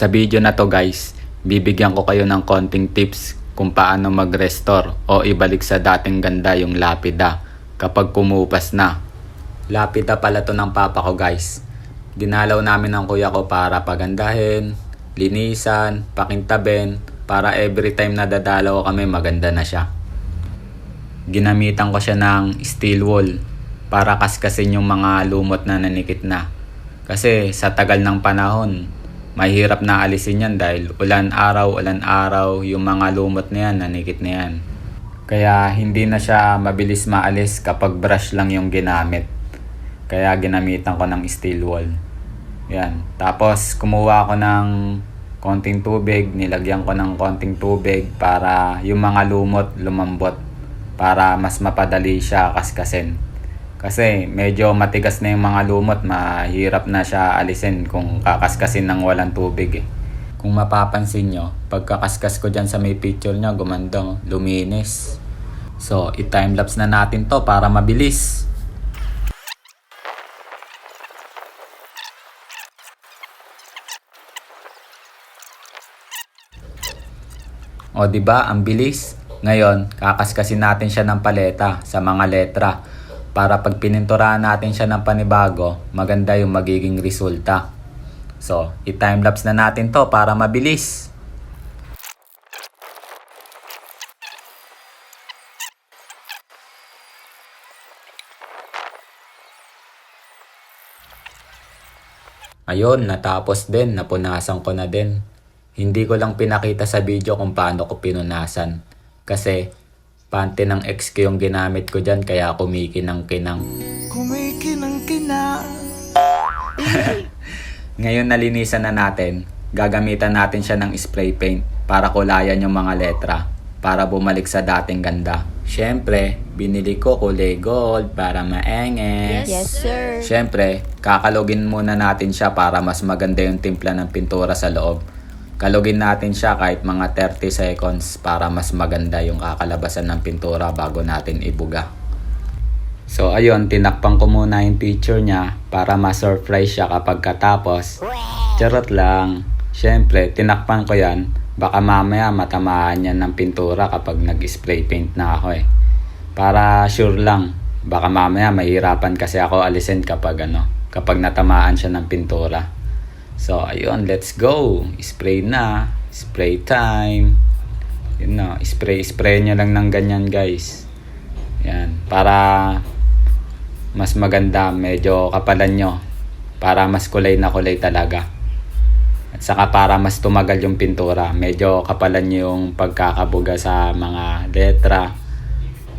Sa video na to guys, bibigyan ko kayo ng konting tips kung paano mag-restore o ibalik sa dating ganda yung lapida kapag kumupas na. Lapida pala to ng papa ko guys. Dinalaw namin ng kuya ko para pagandahin, linisan, pakintabin, para every time na dadalaw kami maganda na siya. Ginamitan ko siya ng steel wool para kaskasin yung mga lumot na nanikit na. Kasi sa tagal ng panahon, mahirap na alisin yan dahil ulan araw, ulan araw, yung mga lumot na yan, nanikit na yan. Kaya hindi na siya mabilis maalis kapag brush lang yung ginamit. Kaya ginamitan ko ng steel wool. Yan. Tapos kumuha ko ng konting tubig, nilagyan ko ng konting tubig para yung mga lumot lumambot para mas mapadali siya kaskasin. Kasi medyo matigas na yung mga lumot, mahirap na siya alisin kung kakaskasin ng walang tubig eh. Kung mapapansin nyo, pagkakaskas ko dyan sa may picture nyo, gumandang luminis. So, i-timelapse na natin to para mabilis. O di ba ang bilis? Ngayon, kakaskasin natin siya ng paleta sa mga letra para pag pininturahan natin siya ng panibago, maganda yung magiging resulta. So, i-timelapse na natin to para mabilis. Ayun, natapos din, napunasan ko na din. Hindi ko lang pinakita sa video kung paano ko pinunasan. Kasi, pante ng ex ko yung ginamit ko dyan, kaya kumikinang kinang. Kumikinang-kina Ngayon nalinisan na natin, gagamitan natin siya ng spray paint para kulayan yung mga letra para bumalik sa dating ganda. Siyempre, binili ko kulay gold para maenges. Yes, sir. Siyempre, kakalogin muna natin siya para mas maganda yung timpla ng pintura sa loob. Kalugin natin siya kahit mga 30 seconds para mas maganda yung kakalabasan ng pintura bago natin ibuga. So ayun, tinakpan ko muna yung picture niya para ma-surprise siya kapag katapos. Charot lang. Siyempre, tinakpan ko yan. Baka mamaya matamaan yan ng pintura kapag nag-spray paint na ako eh. Para sure lang. Baka mamaya mahirapan kasi ako alisin kapag ano, kapag natamaan siya ng pintura. So ayun, let's go. Spray na. Spray time. Yun na, spray spray nyo lang ng ganyan guys. Yan, para mas maganda, medyo kapalan nyo. Para mas kulay na kulay talaga. At saka para mas tumagal yung pintura, medyo kapalan nyo yung pagkakabuga sa mga letra.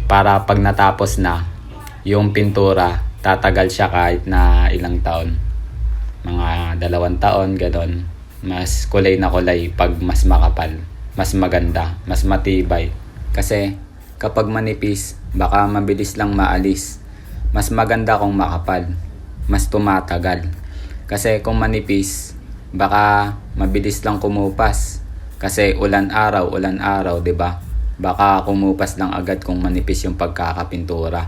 Para pag natapos na, yung pintura, tatagal siya kahit na ilang taon. Mga dalawang taon, ganon. Mas kulay na kulay pag mas makapal. Mas maganda, mas matibay. Kasi kapag manipis, baka mabilis lang maalis mas maganda kung makapal. Mas tumatagal. Kasi kung manipis, baka mabilis lang kumupas. Kasi ulan araw, ulan araw, 'di ba? Baka kumupas lang agad kung manipis yung pagkakapintura.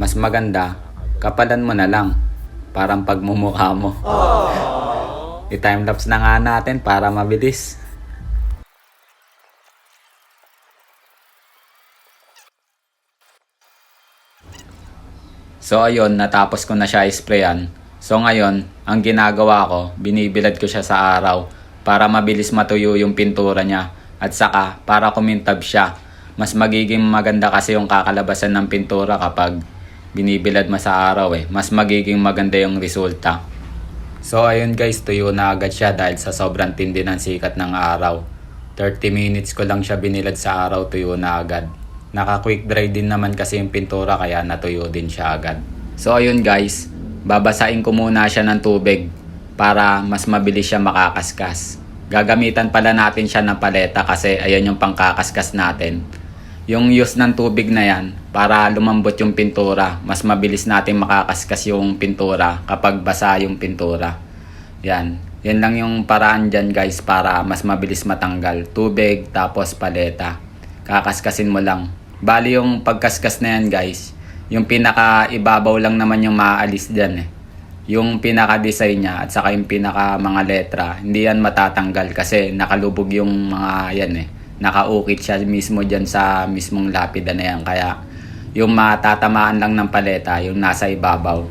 Mas maganda, kapalan mo na lang. Parang pagmumukha mo. I-timelapse na nga natin para mabilis. So ayun, natapos ko na siya sprayan. So ngayon, ang ginagawa ko, binibilad ko siya sa araw para mabilis matuyo yung pintura niya at saka para kumintab siya. Mas magiging maganda kasi yung kakalabasan ng pintura kapag binibilad mo sa araw eh. Mas magiging maganda yung resulta. So ayun guys, tuyo na agad siya dahil sa sobrang tindi ng sikat ng araw. 30 minutes ko lang siya binilad sa araw, tuyo na agad. Naka quick dry din naman kasi yung pintura kaya natuyo din siya agad. So ayun guys, babasain ko muna siya ng tubig para mas mabilis siya makakaskas. Gagamitan pala natin siya ng paleta kasi ayan yung pangkakaskas natin. Yung use ng tubig na yan para lumambot yung pintura, mas mabilis natin makakaskas yung pintura kapag basa yung pintura. Yan. Yan lang yung paraan dyan guys para mas mabilis matanggal. Tubig tapos paleta. Kakaskasin mo lang. Bali yung pagkaskas na yan guys, yung pinaka ibabaw lang naman yung maaalis dyan eh. yung pinaka-design niya at saka yung pinaka mga letra, hindi yan matatanggal kasi nakalubog yung mga yan eh. Nakaukit siya mismo dyan sa mismong lapida na yan. Kaya yung matatamaan lang ng paleta, yung nasa ibabaw.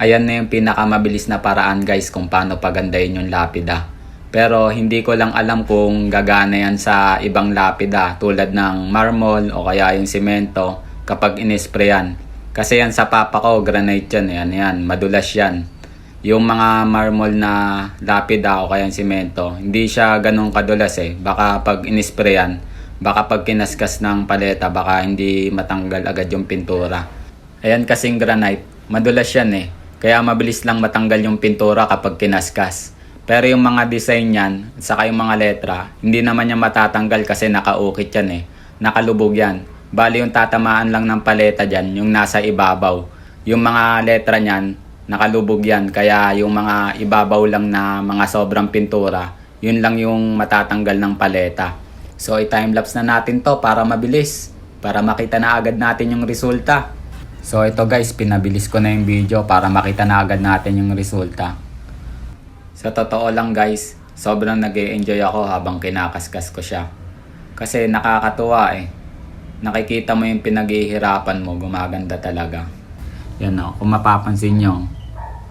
Ayan na yung pinakamabilis na paraan guys kung paano pagandahin yung lapida. Pero hindi ko lang alam kung gagana yan sa ibang lapida tulad ng marmol o kaya yung simento kapag inisprayan. Kasi yan sa papa ko, granite yan, yan, yan, madulas yan. Yung mga marmol na lapida o kaya simento, hindi siya ganun kadulas eh. Baka pag inisprayan, baka pag kinaskas ng paleta, baka hindi matanggal agad yung pintura. Ayan kasing granite, madulas yan eh. Kaya mabilis lang matanggal yung pintura kapag kinaskas. Pero yung mga design yan, saka yung mga letra, hindi naman yan matatanggal kasi nakaukit yan eh. Nakalubog yan. Bali yung tatamaan lang ng paleta dyan, yung nasa ibabaw. Yung mga letra niyan, nakalubog yan. Kaya yung mga ibabaw lang na mga sobrang pintura, yun lang yung matatanggal ng paleta. So i-timelapse na natin to para mabilis. Para makita na agad natin yung resulta. So ito guys, pinabilis ko na yung video para makita na agad natin yung resulta. Sa totoo lang guys, sobrang nag enjoy ako habang kinakaskas ko siya. Kasi nakakatuwa eh. Nakikita mo yung pinaghihirapan mo, gumaganda talaga. Yan o, kung mapapansin nyo,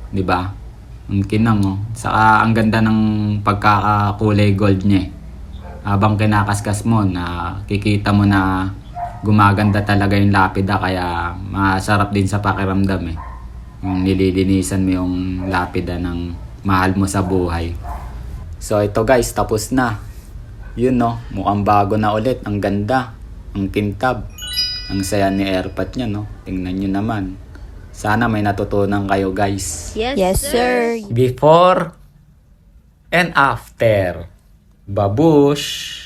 di ba? Ang kinang o. Saka ang ganda ng pagkakakulay gold niya eh. Habang kinakaskas mo, nakikita mo na gumaganda talaga yung lapida kaya masarap din sa pakiramdam eh. Yung nililinisan mo yung lapida ng mahal mo sa buhay. So ito guys, tapos na. Yun no, mukhang bago na ulit. Ang ganda. Ang kintab. Ang saya ni airpot niya no. Tingnan nyo naman. Sana may natutunan kayo guys. Yes, Yes, sir. Before and after. Babush!